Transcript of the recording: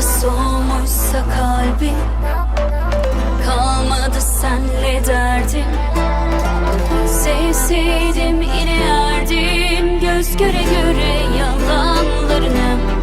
Acı soğumuşsa kalbi Kalmadı senle derdim. Sevseydim inerdim Göz göre göre yalanlarına.